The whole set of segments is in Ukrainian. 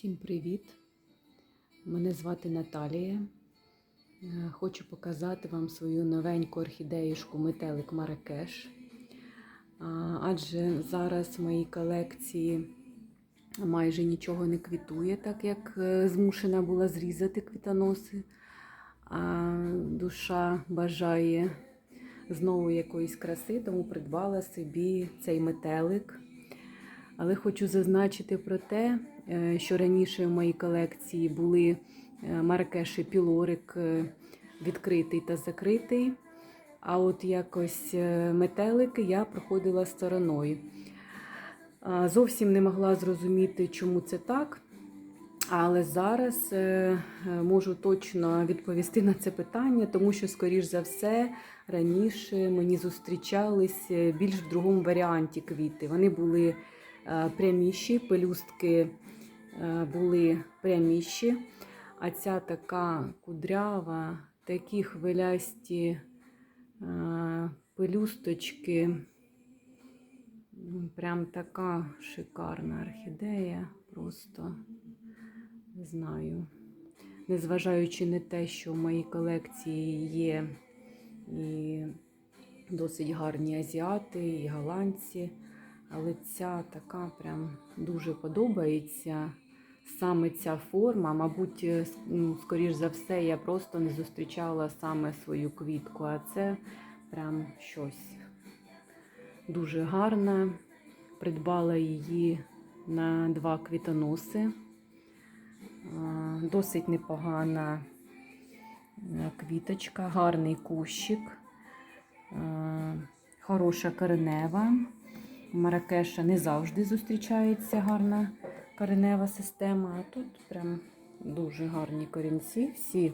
Всім привіт! Мене звати Наталія. Е, Хочу показати вам свою новеньку орхідеюшку метелик Маракеш. Адже зараз в моїй колекції майже нічого не квітує, так як е, змушена була зрізати квітоноси. А душа бажає знову якоїсь краси, тому придбала собі цей метелик. Але хочу зазначити про те, е, що раніше в моїй колекції були е, маракеші пілорик е, відкритий та закритий. А от якось метелики я проходила стороною. Зовсім не могла зрозуміти, чому це так. Але зараз можу точно відповісти на це питання, тому що, скоріш за все, раніше мені зустрічались більш в другому варіанті квіти. Вони були пряміші, пелюстки е, були пряміші, а ця така кудрява, такі хвилясті е, пелюсточки. Прям така шикарна орхідея, просто не знаю. Незважаючи на те, що в моїй колекції є і досить гарні азіати, і голландці, але ця така прям дуже подобається. Саме ця форма, мабуть, е, ну, скоріш за все, я просто не зустрічала саме свою квітку, а це прям щось дуже гарне. Придбала її на два квітоноси. Досить непогана е, квіточка, гарний кущик, хороша коренева. Маракеша не завжди зустрічається гарна коренева система, а тут прям дуже гарні корінці, всі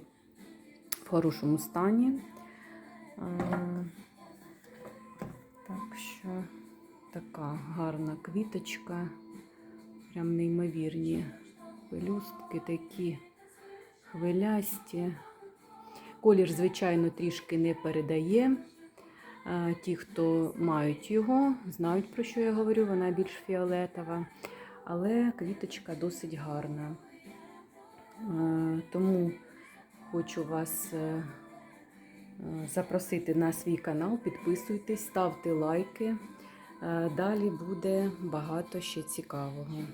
в хорошому стані. Так що така гарна квіточка, прям неймовірні пелюстки такі хвилясті. Колір, звичайно, трішки не передає. Ті, хто мають його, знають, про що я говорю, вона більш фіолетова, але квіточка досить гарна. Тому хочу вас е, е, запросити на свій канал, підписуйтесь, ставте лайки. Е, Далі буде багато ще цікавого.